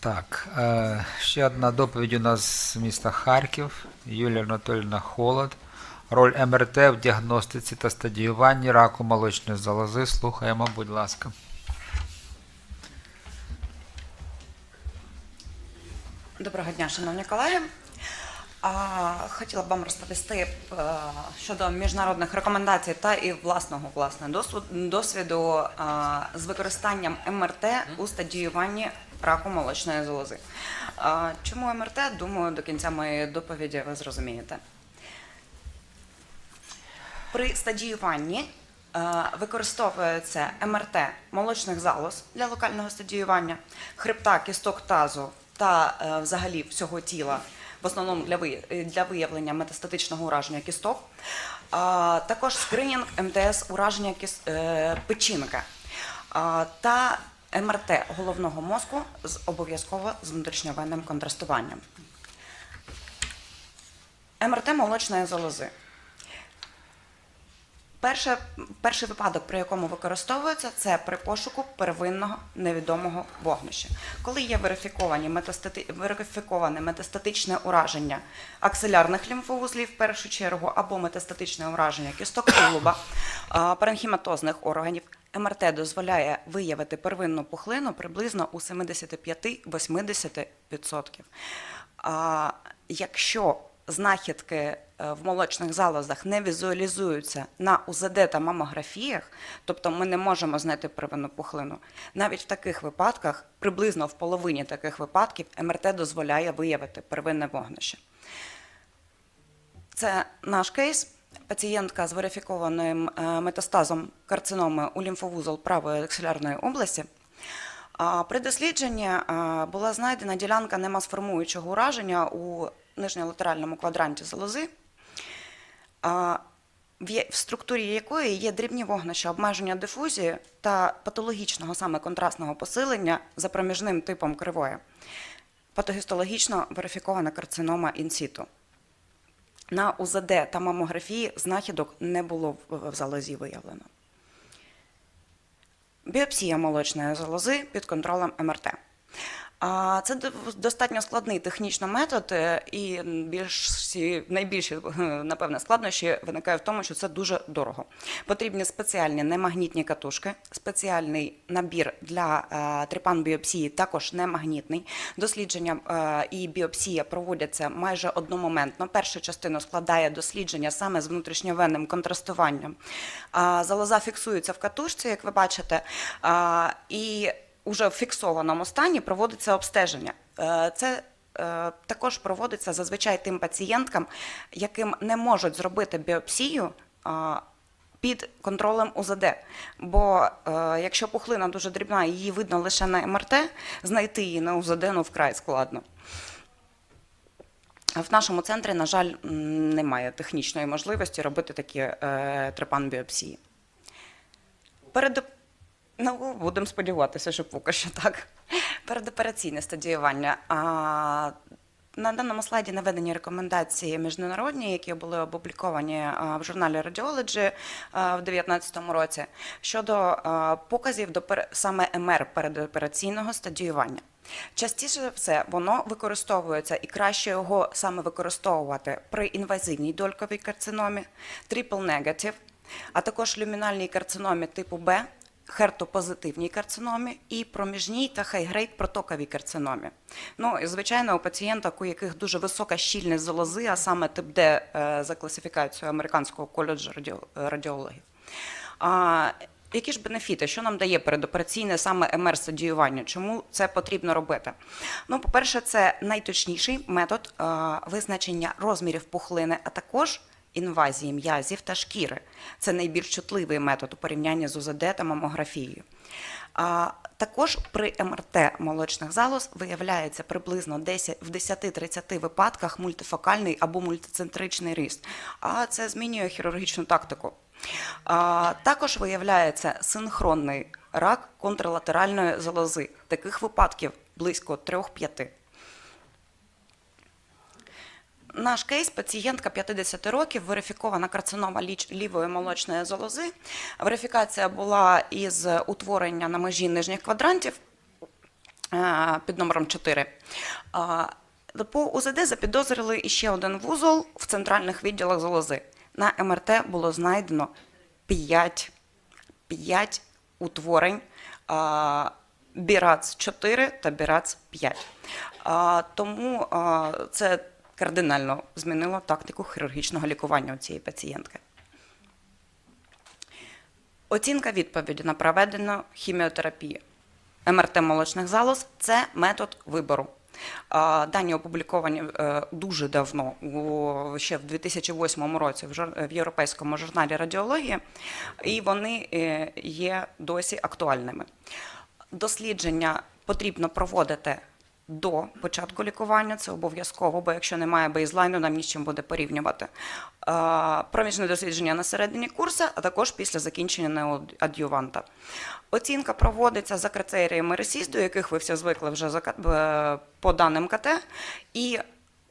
Так, е, ще одна доповідь у нас з міста Харків. Юлія Анатольовна Холод. Роль МРТ в діагностиці та стадіюванні раку молочної залози. Слухаємо, будь ласка. Доброго дня, шановні колеги. Хотіла б вам розповісти е, щодо міжнародних рекомендацій та і власного власне досвід- досвіду е, з використанням МРТ у стадіюванні раку молочної залози. Чому МРТ? Думаю, до кінця моєї доповіді ви зрозумієте. При стадіюванні використовується МРТ молочних залоз для локального стадіювання, хребта, кісток тазу та е, взагалі всього тіла, в основному для, е, виявлення метастатичного ураження кісток. Також скринінг МТС ураження кіс, е, печінки а, МРТ головного мозку з обов'язково з внутрішньовенним контрастуванням. МРТ молочної залози. Перше, перший випадок, при якому використовується, це при пошуку первинного невідомого вогнища. Коли є верифіковані метастати... верифіковане метастатичне ураження аксилярних лімфоузлів, в першу чергу, або метастатичне ураження кісток тулуба, паренхіматозних органів, МРТ дозволяє виявити первинну пухлину приблизно у 75-80%. А, Якщо знахідки е, в молочних залозах не візуалізуються на УЗД та мамографіях, тобто ми не можемо знайти первинну пухлину. Навіть в таких випадках, приблизно в половині таких випадків, МРТ дозволяє виявити первинне вогнище. Це наш кейс. Пацієнтка з верифікованим е, метастазом карциноми у лімфовузол правої аксилярної області. При дослідженні була знайдена ділянка немасформуючого ураження у нижньолатеральному квадранті залози, в структурі якої є дрібні вогнища обмеження дифузії та патологічного саме контрастного посилення за проміжним типом кривої. Патогістологічно верифікована карцинома інсіту. На УЗД та мамографії знахідок не було в залозі виявлено. Біопсія молочної залози під контролем МРТ. Це достатньо складний технічно метод, е, і більші, найбільші, е, напевне, складнощі виникають в тому, що це дуже дорого. Потрібні спеціальні немагнітні катушки, спеціальний набір для е, трепан-біопсії, також немагнітний. Дослідження і біопсія проводяться майже одномоментно. Першу частину складає дослідження саме з внутрішньовенним контрастуванням. Залоза фіксується в катушці, як ви бачите, і уже в фіксованому стані проводиться обстеження. Е, Це е, також проводиться зазвичай тим пацієнткам, яким не можуть зробити біопсію. Під контролем УЗД. Бо е, якщо пухлина дуже дрібна, її видно лише на МРТ, знайти її на УЗД ну, вкрай складно. В нашому центрі, на жаль, немає технічної можливості робити такі е, трепан-біопсії. Перед Ну, будемо сподіватися, що поки що так. Передопераційне стадіювання. А, на даному слайді наведені рекомендації міжнародні, які були опубліковані в журналі Radiology в 2019 році щодо показів до саме МР передопераційного стадіювання. Частіше за все воно використовується і краще його саме використовувати при інвазивній дольковій карциномі, triple negative, а також люмінальній карциномі типу Б, хертопозитивній карциномі і проміжній та хайгрейд протоковій карциномі. Ну і звичайно, у пацієнток, у яких дуже висока щільність залози, а саме тип Д е, за класифікацією Американського коледжу радіо- радіологів. А, які ж бенефіти, що нам дає передопераційне саме МР-стадіювання? Чому це потрібно робити? Ну, по-перше, це найточніший метод е, визначення розмірів пухлини, а також інвазії м'язів та шкіри. Це найбільш чутливий метод у порівнянні з УЗД та мамографією. А, також при МРТ молочних залоз виявляється приблизно 10, в 10-30 випадках мультифокальний або мультицентричний ріст. А це змінює хірургічну тактику. А, також виявляється синхронний рак контралатеральної залози. Таких випадків близько 3-5. Наш кейс пацієнтка 50 років, верифікована карцинома лівої молочної залози. Верифікація була із утворення на межі нижніх квадрантів. Е, під номером 4. По УЗД запідозрили іще один вузол в центральних відділах залози. На МРТ було знайдено 5, 5 утворень БІРАЦ-4 та БІРАЦ-5. А, Тому а, це кардинально змінило тактику хірургічного лікування у цієї пацієнтки. Оцінка відповіді на проведену хіміотерапію. МРТ молочних залоз це метод вибору. Дані опубліковані е, дуже давно, ще в 2008 році в Європейському журналі радіології, і вони е, є досі актуальними. Дослідження потрібно проводити до початку лікування, це обов'язково, бо якщо немає бейзлайну, нам ні з чим буде порівнювати. Е, Проміжне дослідження на середині курсу, а також після закінчення неоад'юванта. Оцінка проводиться за критеріями РСІС, до яких ви всі звикли вже е, по даним КТ. І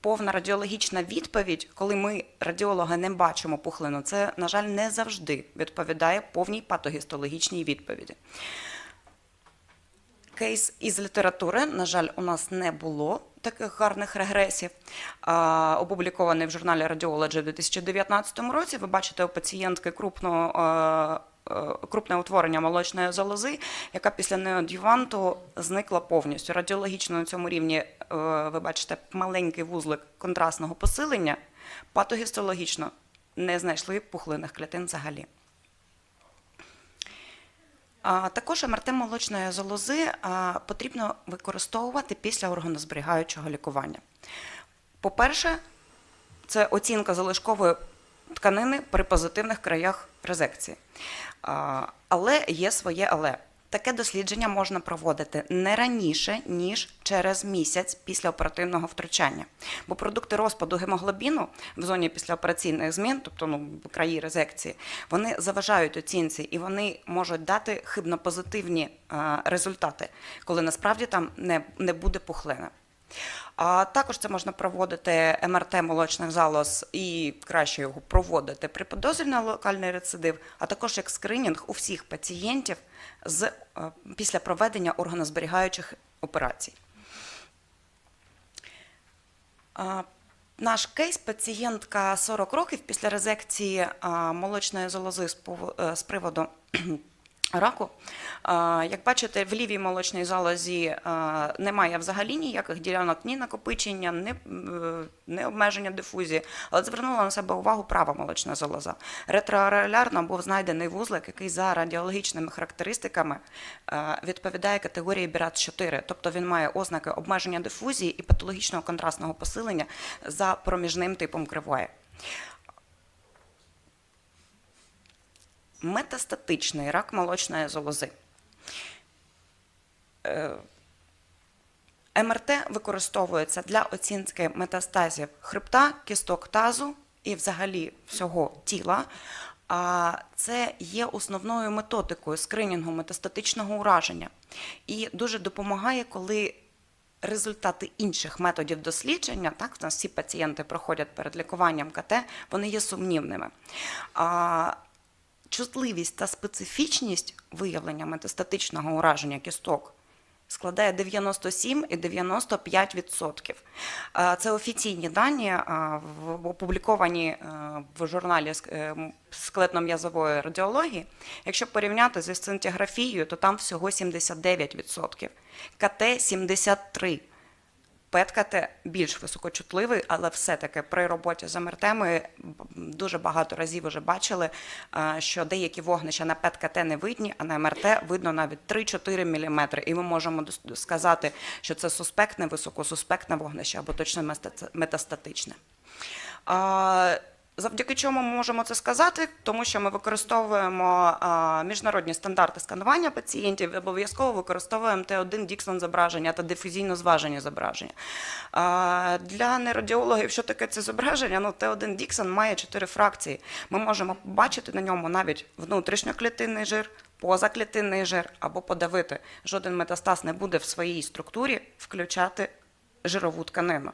повна радіологічна відповідь, коли ми радіолога не бачимо пухлину, це, на жаль, не завжди відповідає повній патогістологічній відповіді. Кейс із літератури, на жаль, у нас не було таких гарних регресів. Опублікований в журналі Radiology в 2019 році. Ви бачите у пацієнтки крупного. Крупне утворення молочної залози, яка після неодюванту зникла повністю. Радіологічно на цьому рівні е, ви бачите маленький вузлик контрастного посилення, патогістологічно не знайшли пухлинних клітин взагалі. Також МРТ молочної залози потрібно використовувати після органозберігаючого лікування. По-перше, це оцінка залишкової тканини при позитивних краях резекції. Але є своє але. Таке дослідження можна проводити не раніше, ніж через місяць після оперативного втручання. Бо продукти розпаду гемоглобіну в зоні післяопераційних змін, тобто ну, краї резекції, вони заважають оцінці і вони можуть дати хибно-позитивні е, результати, коли насправді там не, не буде пухлини. Також це можна проводити МРТ молочних залоз і краще його проводити при підозрі на локальний рецидив, а також як скринінг у всіх пацієнтів з, е, після проведення органозберігаючих операцій. Наш кейс пацієнтка 40 років після резекції молочної залози з е, з приводу раку. Як бачите, в лівій молочній залозі немає взагалі ніяких ділянок ні накопичення, ні, е, ні обмеження дифузії, але звернула на себе увагу права молочна залоза. Ретроареолярно був знайдений вузлик, який за радіологічними характеристиками е, відповідає категорії БІРАЦ-4, тобто він має ознаки обмеження дифузії і патологічного контрастного посилення за проміжним типом кривої. Метастатичний рак молочної залози. Е, МРТ використовується для оцінки метастазів хребта, кісток тазу і взагалі всього тіла. А це є основною методикою скринінгу метастатичного ураження і дуже допомагає, коли результати інших методів дослідження, так, у нас всі пацієнти проходять перед лікуванням КТ, вони є сумнівними. А, чутливість та специфічність виявлення метастатичного ураження кісток складає 97 і 95%. Е, Це офіційні дані, е, опубліковані е, в журналі скелетно-м'язової радіології. Якщо порівняти зі сцинтиграфією, то там всього 79%, КТ 73%. ПЕТ-КТ більш високочутливий, але все-таки при роботі з МРТ ми дуже багато разів вже бачили, е, що деякі вогнища на ПЕТ-КТ не видні, а на МРТ видно навіть 3-4 мм. І ми можемо сказати, що це суспектне, високосуспектне вогнище або точно метастатичне. Завдяки чому ми можемо це сказати? Тому що ми використовуємо міжнародні стандарти сканування пацієнтів, обов'язково використовуємо Т1 Діксон зображення та дифузійно зважені зображення. Для нерадіологів, що таке це зображення? Ну, Т1 Діксон має чотири фракції. Ми можемо побачити на ньому навіть внутрішньоклітинний жир, позаклітинний жир або подавити. Жоден метастаз не буде в своїй структурі включати жирову тканину.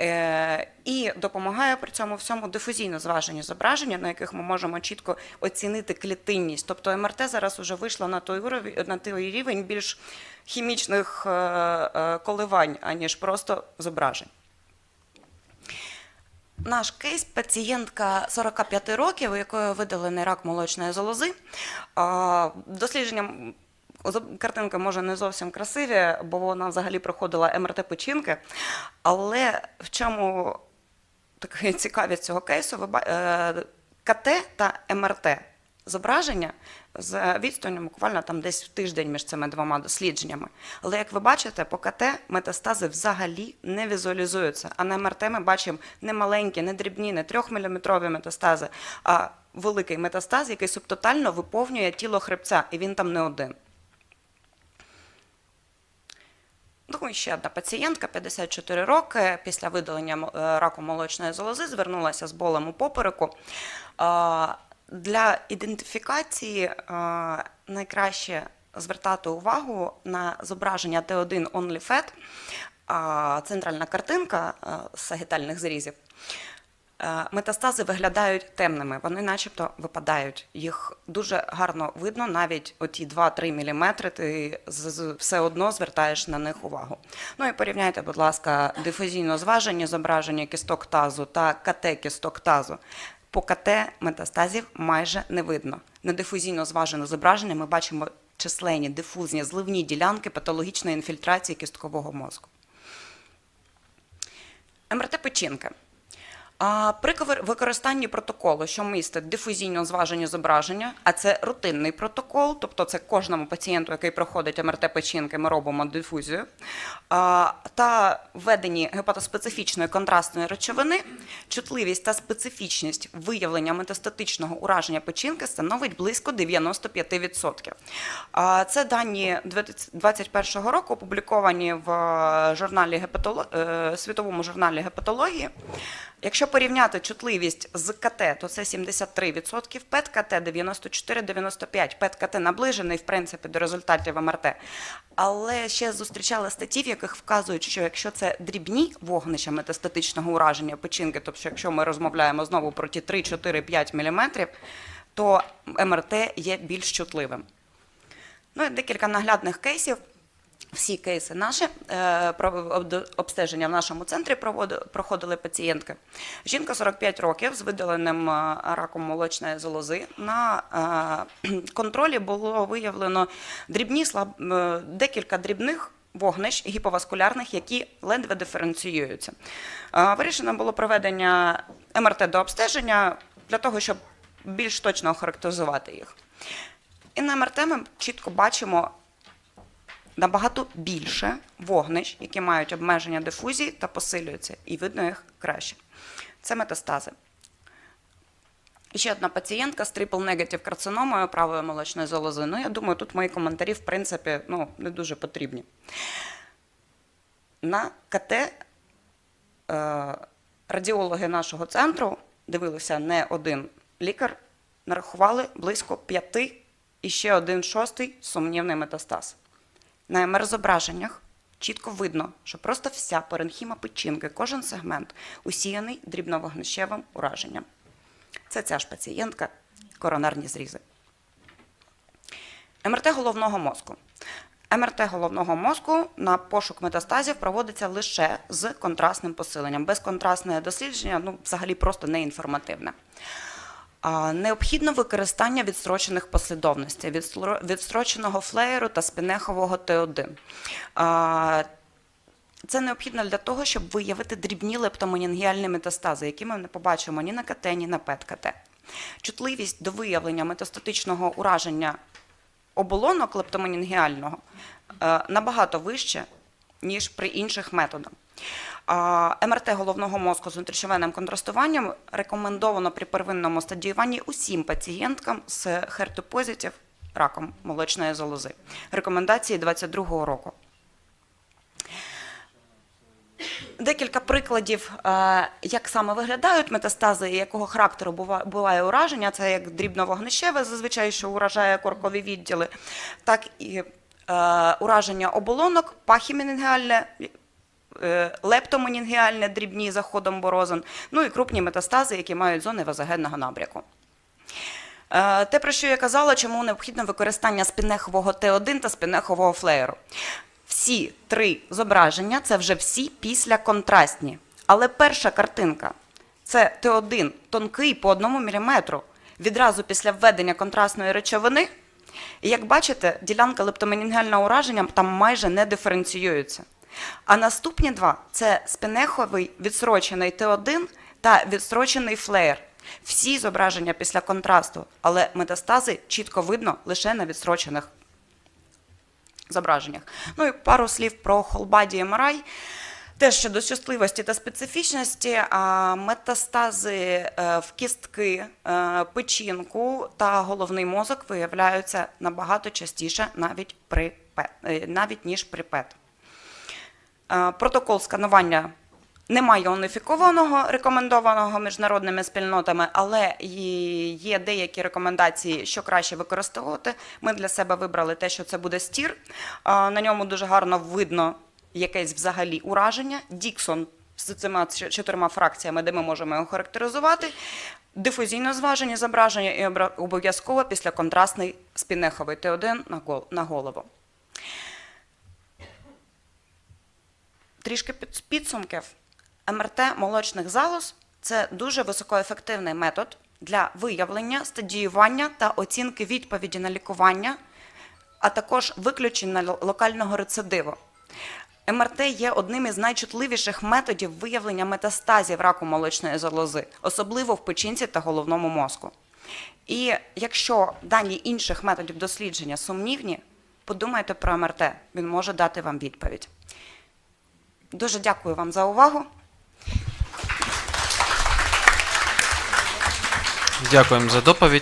Е, і допомагає при цьому всьому дифузійно зважені зображення, на яких ми можемо чітко оцінити клітинність. Тобто МРТ зараз вже вийшло на той уровень, на той рівень більш хімічних е, е, коливань, аніж просто зображень. Наш кейс пацієнтка 45 років, у якої видалений рак молочної залози. А, Дослідження зоб- картинка може не зовсім красиві, бо вона взагалі проходила МРТ печінки. Але в чому така цікавість цього кейсу? Е, КТ та МРТ зображення з відстанню буквально там десь в тиждень між цими двома дослідженнями. Але як ви бачите, по КТ метастази взагалі не візуалізуються. А на МРТ ми бачимо не маленькі, не дрібні, не трьохміліметрові метастази, а великий метастаз, який субтотально виповнює тіло хребця, і він там не один. Ну, ще одна пацієнтка, 54 роки, після видалення е, раку молочної залози, звернулася з болем у попереку. Для ідентифікації найкраще звертати увагу на зображення Т1 OnlyFat, центральна картинка з сагітальних зрізів. Е, Метастази виглядають темними, вони начебто випадають. Їх дуже гарно видно, навіть оті 2-3 мм, ти все одно звертаєш на них увагу. Ну і порівняйте, будь ласка, дифузійно зважені зображення кісток тазу та КТ кісток тазу. По КТ метастазів майже не видно. На дифузійно зважене зображення ми бачимо численні дифузні зливні ділянки патологічної інфільтрації кісткового мозку. МРТ печінки. При використанні протоколу, що містить дифузійно зважені зображення, а це рутинний протокол, тобто це кожному пацієнту, який проходить МРТ печінки, ми робимо дифузію, та введені гепатоспецифічної контрастної речовини, чутливість та специфічність виявлення метастатичного ураження печінки становить близько 95%. А, Це дані 2021 року, опубліковані в журналі гепатоло... е, світовому журналі гепатології. Якщо порівняти чутливість з КТ, то це 73%, ПЕТ-КТ 94-95%. ПЕТ-КТ наближений, в принципі, до результатів МРТ. Але ще зустрічала статті, в яких вказують, що якщо це дрібні вогнища метастатичного ураження печінки, тобто якщо ми розмовляємо знову про ті 3-4-5 мм, то МРТ є більш чутливим. Ну і декілька наглядних кейсів. Всі кейси наші е, обстеження в нашому центрі проходили пацієнтки. Жінка 45 років з видаленим е, раком молочної залози. На е, контролі було виявлено дрібні декілька дрібних вогнищ гіповаскулярних, які ледве диференціюються. Вирішено було проведення МРТ до обстеження для того, щоб більш точно охарактеризувати їх. І на МРТ ми чітко бачимо набагато більше вогнищ, які мають обмеження дифузії та посилюються, і видно їх краще. Це метастази. Ще одна пацієнтка з трипл-негатив карциномою правої молочної залози. Ну, я думаю, тут мої коментарі, в принципі, ну, не дуже потрібні. На КТ е, радіологи нашого центру дивилися не один лікар, нарахували близько п'яти і ще один шостий сумнівний метастаз. На МР-зображеннях чітко видно, що просто вся паренхіма печінки, кожен сегмент усіяний дрібновогнищевим ураженням. Це ця ж пацієнтка, коронарні зрізи. МРТ головного мозку. МРТ головного мозку на пошук метастазів проводиться лише з контрастним посиленням. Безконтрастне дослідження ну, взагалі просто неінформативне. Необхідно використання відстрочених послідовностей, відстроченого флеєру та спінехового Т1. Це необхідно для того, щоб виявити дрібні лептомонінгіальні метастази, які ми не побачимо ні на КТ, ні на ПЕТ-КТ. Чутливість до виявлення метастатичного ураження оболонок лептомонінгіального е, набагато вище, ніж при інших методах. МРТ головного мозку з внутрішньовенним контрастуванням рекомендовано при первинному стадіюванні усім пацієнткам з HER2-позитив раком молочної залози. Рекомендації 2022 року. Декілька прикладів, е, як саме виглядають метастази і якого характеру буває ураження. Це як дрібновогнищеве, зазвичай, що уражає коркові відділи, так і е, ураження оболонок, пахімінгіальне, е, лептоменінгіальне дрібні за ходом борозен, ну і крупні метастази, які мають зони вазогенного набряку. Е, Те, про що я казала, чому необхідно використання спіннехового Т1 та спіннехового флеєру. Всі три зображення це вже всі після контрастні. Але перша картинка це Т1 тонкий по одному міліметру відразу після введення контрастної речовини. І як бачите, ділянка лептоменінгального ураження там майже не диференціюється. А наступні два це спінеховий відсрочений Т1 та відсрочений флеєр. Всі зображення після контрасту, але метастази чітко видно лише на відсрочених зображеннях. Ну і пару слів про холбаді MRI. Теж щодо щасливості та специфічності, метастази е, в кістки, е, печінку та головний мозок виявляються набагато частіше навіть, при е, навіть ніж при ПЕТ. Е, Протокол сканування немає уніфікованого, рекомендованого міжнародними спільнотами, але є деякі рекомендації, що краще використовувати. Ми для себе вибрали те, що це буде стір. Е, На ньому дуже гарно видно якесь взагалі ураження. Діксон з цими чотирма фракціями, де ми можемо його характеризувати. Дифузійно зважені зображення і обов'язково після контрастний спінеховий Т1 на голову. Трішки під- підсумків. МРТ молочних залоз це дуже високоефективний метод для виявлення, стадіювання та оцінки відповіді на лікування, а також виключення локального рецидиву. МРТ є одним із найчутливіших методів виявлення метастазів раку молочної залози, особливо в печінці та головному мозку. І якщо дані інших методів дослідження сумнівні, подумайте про МРТ, він може дати вам відповідь. Дуже дякую вам за увагу. Дякуємо за доповідь.